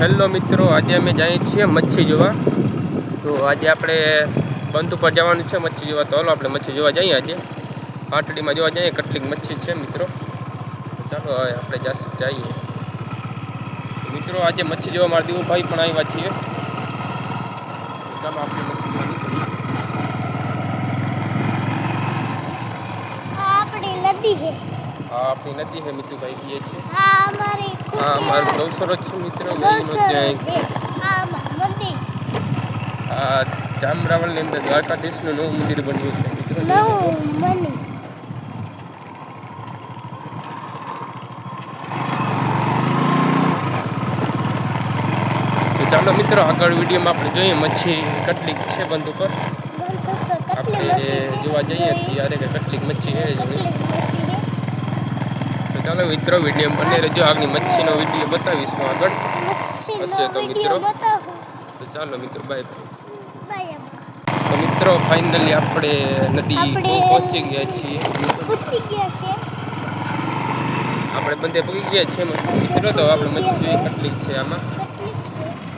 Hello મિત્રો આજે અમે જઈએ છીએ મચ્છી જોવા. તો આજે આપણે બંધ ઉપર જવાનું છે મચ્છી જોવા. તો હાલો આપણે મચ્છી જોવા જઈએ આજે. પાટડીમાં જોવા જઈએ કેટલીક મચ્છી છે મિત્રો. તો ચાલો હવે આપણે જસ જઈએ. મિત્રો આજે મચ્છી જોવા મારા દીવુભાઈ પણ આવ્યા છીએ. તો ચાલો આપણે મચ્છી જોવા નીકળીએ. આ આપણી નદી છે આ આપણી નદી છે મિતુભાઈ કહીએ છીએ. આ અમારી આ મારું ગૌસરો સરસ છે મિત્રો આ જામરાવળની અંદર દ્વારકાધીશનું નવું મંદિર બન્યું છે મિત્રો. તો ચાલો મિત્રો આગળ વિડીયોમાં આપણે જોઈએ મચ્છી કેટલીક છે બંધ ઉપર આપણે જોવા જઈએ ત્યારે કે કેટલીક મચ્છી છે જોઈ કેટલી મચ્છી છે તો ચાલો મિત્રો વીડિયો બને રજો આગની મચ્છીનો વીડિયો બતાવીશું આગળ. હશે તો મિત્રો. તો ચાલો મિત્રો બાય બાય તો મિત્રો ફાઇનલી આપણે નદી પહોંચી ગયા છીએ. પહોંચી ગયા છીએ. આપણે બંને પગી ગયા છીએ મિત્રો તો આપણે મચ્છી જોઈ કેટલીક છે આમાં?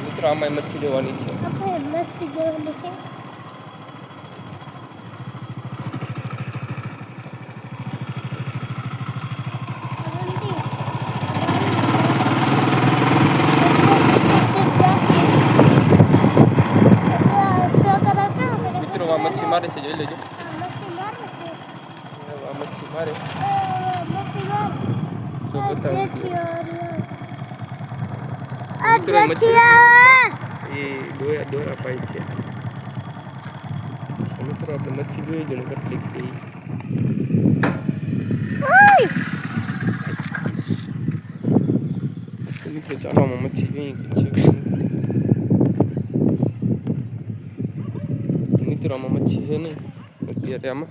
મિત્રો આમાં મચ્છી જોવાની છે. આપણે મચ્છી જોવાની છે મિત્રો આ મચ્છી મારે છે જોઈ લેજો. મચ્છી મારે. જો બતાવું એ દોરા દોરા પાય છે. મિત્રો આપણે મચ્છી જોઈ જો ને કેટલીક છે. મિત્રો મચ્છી જોઈએ કે છે તો મિત્રો આમાં મચ્છી છે નહીં અત્યારે આમાં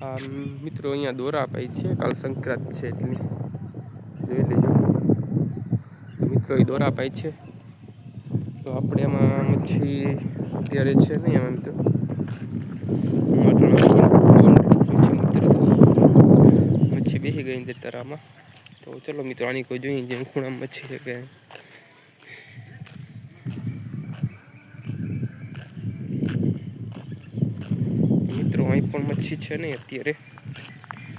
આ મિત્રો, અહીંયા દોરા અપાય છે. કાલ સંક્રાંત છે એટલી. જોઈ લેજો. તો મિત્રો, એ દોરા અપાય છે. તો આપણે એમાં મચ્છી અત્યારે છે નહીં એમાં મિત્રો મચ્છી બેસી ગઈ છે તરામાં. તો ચલો મિત્રો કોઈ જોઈએ જેમ ખૂણા મચ્છી છે કે. મિત્રો, અહીં પણ મચ્છી છે નહીં અત્યારે.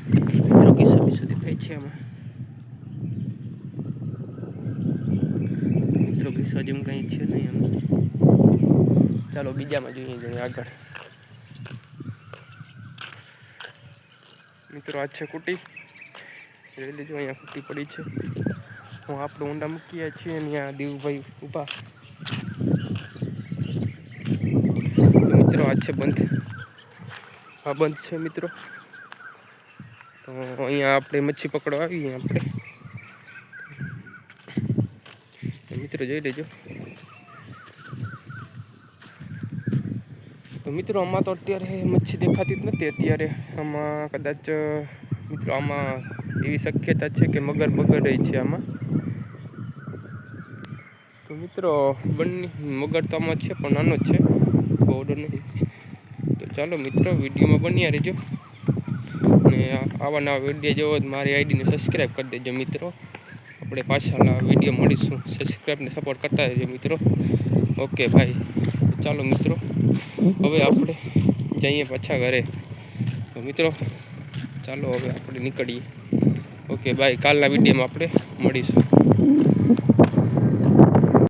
મિત્રો કિસ્સા બીસો દેખાય છે આમાં. મિત્રો કિસ્સા જેમ કંઈ છે નહીં એમ ચાલો, બીજામાં જોઈએ જોઈએ આગળ. મિત્રો, આ છે કુટી. જોઈ લેજો, અહીંયા ખૂટી પડી છે. હું આપણે ઊંડા મૂકીએ છીએ અહીંયા દીવભાઈ ઊભા. મિત્રો, આ છે બંધ. આ બંધ છે, મિત્રો. તો અહીંયા આપણે મચ્છી પકડવા આવીએ આપણે. મિત્રો, જોઈ લેજો. તો મિત્રો, આમાં તો અત્યારે મચ્છી દેખાતી જ નથી. અત્યારે આમાં કદાચ મિત્રો, આમાં એવી શક્યતા છે કે મગર મગર રહી છે આમાં. તો મિત્રો, બંને મગર તો આમાં છે, પણ નાનો જ છે, બહુ નહીં તો ચાલો મિત્રો, વિડીયોમાં બન્યા રહેજો. અને આવા નવા વીડિયો જોવો મારી આઈડીને સબસ્ક્રાઈબ કરી દેજો મિત્રો. આપણે પાછા વીડિયો મળીશું. સબસ્ક્રાઈબને સપોર્ટ કરતા રહેજો મિત્રો. ઓકે ભાઈ ચાલો મિત્રો, હવે આપણે જઈએ પાછા ઘરે. તો મિત્રો ચાલો હવે આપણે નીકળીએ. ઓકે બાય કાલના વિડીયોમાં આપણે મળીશું.